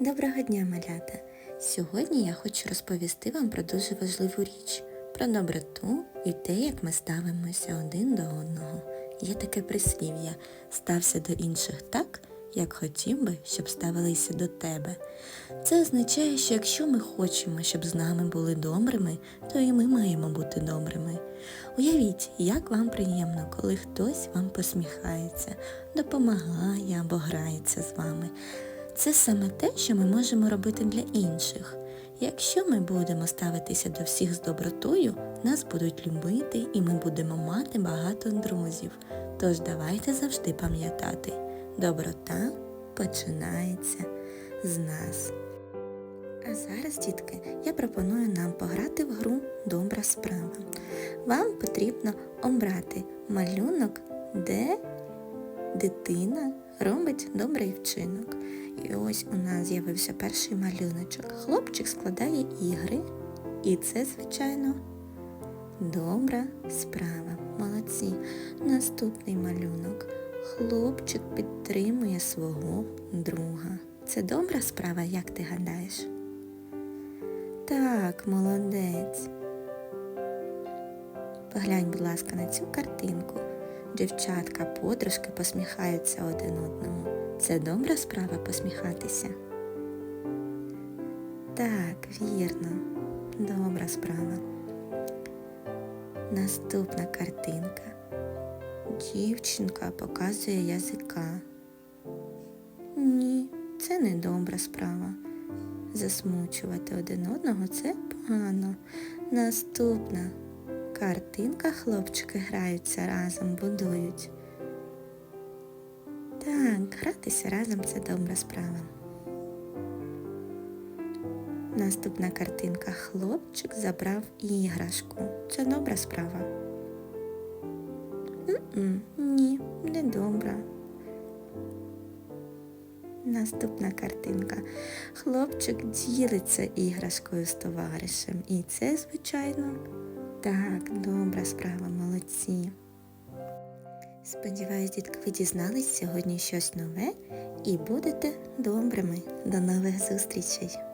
Доброго дня, малята! Сьогодні я хочу розповісти вам про дуже важливу річ, про доброту і те, як ми ставимося один до одного. Є таке прислів'я стався до інших так, як хотів би, щоб ставилися до тебе. Це означає, що якщо ми хочемо, щоб з нами були добрими, то і ми маємо бути добрими. Уявіть, як вам приємно, коли хтось вам посміхається, допомагає або грається з вами. Це саме те, що ми можемо робити для інших. Якщо ми будемо ставитися до всіх з добротою, нас будуть любити і ми будемо мати багато друзів. Тож давайте завжди пам'ятати, доброта починається з нас. А зараз, дітки, я пропоную нам пограти в гру Добра справа. Вам потрібно обрати малюнок, де дитина робить добрий вчинок. І ось у нас з'явився перший малюночок. Хлопчик складає ігри. І це, звичайно, добра справа. Молодці. Наступний малюнок. Хлопчик підтримує свого друга. Це добра справа, як ти гадаєш? Так, молодець. Поглянь, будь ласка, на цю картинку. Дівчатка, подружки посміхаються один одному. Це добра справа посміхатися? Так, вірно, добра справа. Наступна картинка. Дівчинка показує язика. Ні, це не добра справа. Засмучувати один одного це погано. Наступна картинка хлопчики граються разом, будують. Так, гратися разом це добра справа. Наступна картинка. Хлопчик забрав іграшку. Це добра справа. М-м, ні, не добра. Наступна картинка. Хлопчик ділиться іграшкою з товаришем. І це, звичайно, так, добра справа, молодці. Сподіваюсь, дітки, ви дізнались сьогодні щось нове і будете добрими. До нових зустрічей!